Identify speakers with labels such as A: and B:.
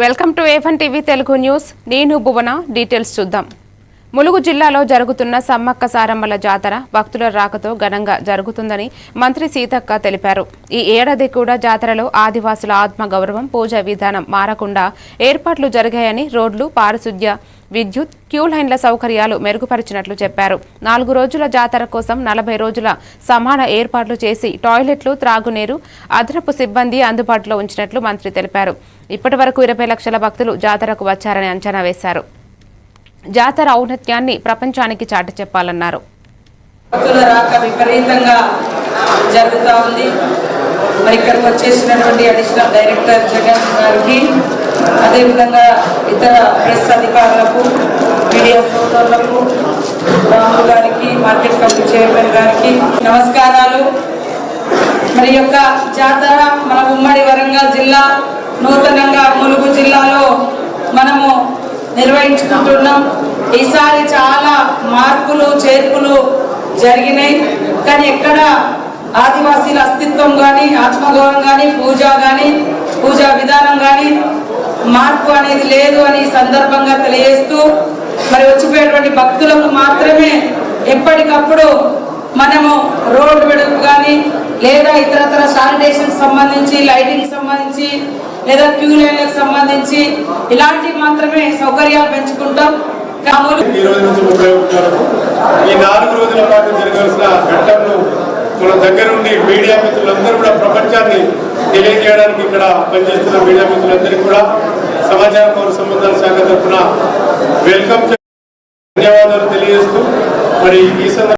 A: Welcome to ఏఫన్ TV Telugu news నేను Bhuvana details చూద్దాం. ములుగు జిల్లాలో జరుగుతున్న సమ్మక్క సారమ్మల జాతర భక్తుల రాకతో ఘనంగా జరుగుతుందని మంత్రి సీతక్క తెలిపారు. ఈ ఏడాది కూడా జాతరలో ఆదివాసుల ఆత్మ గౌరవం పూజా విధానం మారకుండా ఏర్పాట్లు జరిగాయని రోడ్లు పారిశుద్ధ్య విద్యుత్ క్యూ లైన్ల సౌకర్యాలు మెరుగుపరిచినట్లు చెప్పారు. నాలుగు రోజుల జాతర కోసం నలభై రోజుల సమాన ఏర్పాట్లు చేసి టాయిలెట్లు త్రాగునీరు అదనపు సిబ్బంది అందుబాటులో ఉంచినట్లు మంత్రి తెలిపారు. ఇప్పటి వరకు ఇరవై లక్షల భక్తులు జాతరకు వచ్చారని అంచనా వేశారు. జాతర ఔన్నత్యాన్ని ప్రపంచానికి చాటి చెప్పాలన్నారు.
B: భక్తుల రాక విపరీతంగా జరుగుతూ ఉంది. మరి ఇక్కడికి వచ్చేసినటువంటి అడిషనల్ డైరెక్టర్ జగన్ గారికి అదేవిధంగా ఇతర ప్రెస్ అధికారులకు మీడియా సోదరులకు రాములు గారికి మార్కెట్ కమిటీ చైర్మన్ గారికి నమస్కారాలు. మరి యొక్క జాతర మన ఉమ్మడి వరంగల్ జిల్లా నూతనంగా నిర్వహించుకుంటున్నాం. ఈసారి చాలా మార్పులు చేర్పులు జరిగినాయి. కానీ ఎక్కడ ఆదివాసీల అస్తిత్వం కానీ ఆత్మగౌరవం కానీ పూజ కానీ పూజా విధానం కానీ మార్పు అనేది లేదు అని సందర్భంగా తెలియజేస్తూ మరి వచ్చిపోయేటువంటి భక్తులకు మాత్రమే ఎప్పటికప్పుడు మనము రోడ్డు వెడుపు కానీ లేదా ఇతరతర శానిటేషన్ సంబంధించి లైటింగ్ సంబంధించి లేదా క్యూ లైన్లకు సంబంధించి ఇలాంటివి మాత్రమే సౌకర్యాలు పెంచుకుంటాం.
C: ఇరవై నుంచి ముప్పై ఒకటి ఈ నాలుగు రోజుల పాటు జరగాల్సిన ఘట్టంను మన దగ్గరుండి మీడియా మిత్రులందరూ కూడా ప్రపంచాన్ని తెలియజేయడానికి ఇక్కడ పనిచేస్తున్న మీడియా మిత్రులందరికీ కూడా సమాచార పౌర సంబంధాల శాఖ తరఫున వెల్కమ్ ధన్యవాదాలు తెలియజేస్తూ మరి ఈ సందర్భంగా